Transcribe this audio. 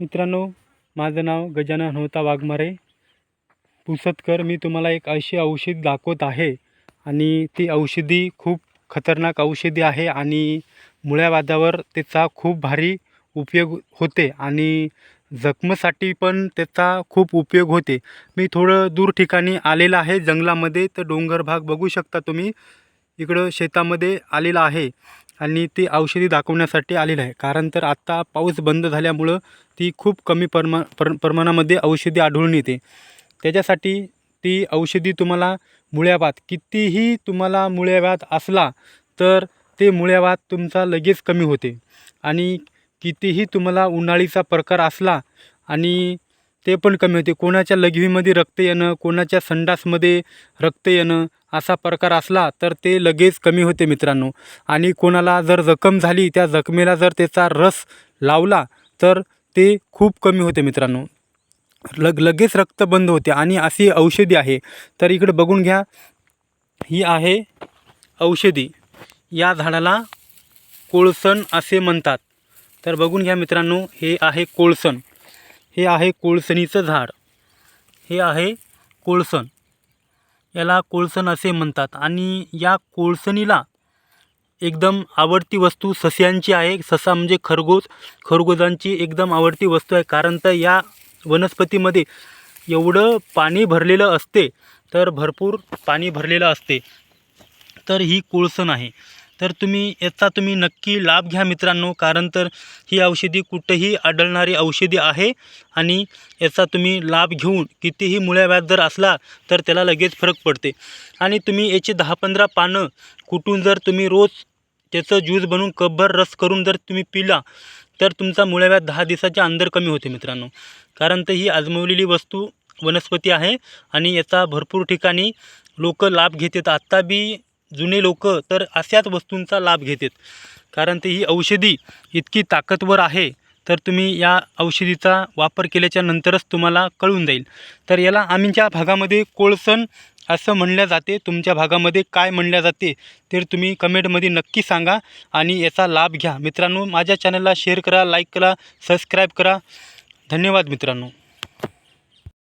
मित्रांनो माझं नाव गजानन होता वाघमारे. पुसतकर मी तुम्हाला एक अशी औषध दाखवत आहे आणि ती औषधी खूप खतरनाक औषधी आहे आणि मुळ्यावादावर त्याचा खूप भारी उपयोग होते आणि जखमेसाठी पण त्याचा खूप उपयोग होते. मी थोडं दूर ठिकाणी आलेलं आहे जंगलामध्ये तर डोंगर भाग बघू शकता तुम्ही. इकडं शेतामध्ये आलेला आहे. आणि ती औषधी दाखवण्यासाठी आलेलं आहे. कारण तर आत्ता पाऊस बंद झाल्यामुळं ती खूप कमी परमा पर प्रमाणामध्ये औषधी आढळून येते. त्याच्यासाठी ती औषधी तुम्हाला मुळ्यावात कितीही तुम्हाला मुळ्यावात असला तर ते मुळ्यावात तुमचा लगेच कमी होते. आणि कितीही तुम्हाला उन्हाळीचा प्रकार असला आणि ते पण कमी होते. कोणाच्या लघवीमध्ये रक्त येणं कोणाच्या संडासमध्ये रक्त येणं असा प्रकार असला तर ते लगेच कमी होते मित्रांनो. आणि कोणाला जर जखम झाली त्या जखमेला जर त्याचा रस लावला तर ते खूप कमी होते मित्रांनो. लग लगेच रक्त बंद होते आणि अशी औषधी आहे. तर इकडे बघून घ्या. ही आहे औषधी. या झाडाला कोळसण असे म्हणतात. तर बघून घ्या मित्रांनो हे आहे कोळसण हे आहे कोळसणीचं झाड. हे आहे कोळसण. याला कोळसण असे म्हणतात. आणि या कोळसणीला एकदम आवडती वस्तू सस्यांची आहे. ससा म्हणजे खरगोश. खरगोजांची एकदम आवडती वस्तू आहे. कारण तर या वनस्पतीमध्ये एवढं पाणी भरलेलं असते तर भरपूर पाणी भरलेलं असते. तर ही कोळसण आहे. तर तुम्ही याचा तुम्ही नक्की लाभ घ्या मित्रांनो कारण तर ही औषधी कुठंही आढळणारी औषधी आहे आणि याचा तुम्ही लाभ घेऊन कितीही मुळ्याव्याध जर असला तर त्याला लगेच फरक पडते. आणि तुम्ही याची दहा पंधरा पानं कुटून जर तुम्ही रोज त्याचं ज्यूस बनवून कपभर रस करून जर तुम्ही पिला तर तुमचा मुळ्याव्याध दहा दिवसाच्या अंदर कमी होते मित्रांनो. कारण तर ही आजमवलेली वस्तू वनस्पती आहे आणि याचा भरपूर ठिकाणी लोक लाभ घेतात. आत्ता बी जुने लोक तर अशाच वस्तूंचा लाभ घेतात. कारण ते ही औषधी इतकी ताकदवर आहे तर तुम्ही या औषधीचा वापर केल्याच्या नंतरच तुम्हाला कळून जाईल. तर याला आमच्या भागामध्ये कोळसण असं म्हणल्या जाते. तुमच्या भागामध्ये काय म्हणल्या जाते तर तुम्ही कमेंटमध्ये नक्की सांगा आणि याचा लाभ घ्या. मित्रांनो माझ्या चॅनलला शेअर करा लाईक करा सबस्क्राईब करा. धन्यवाद मित्रांनो.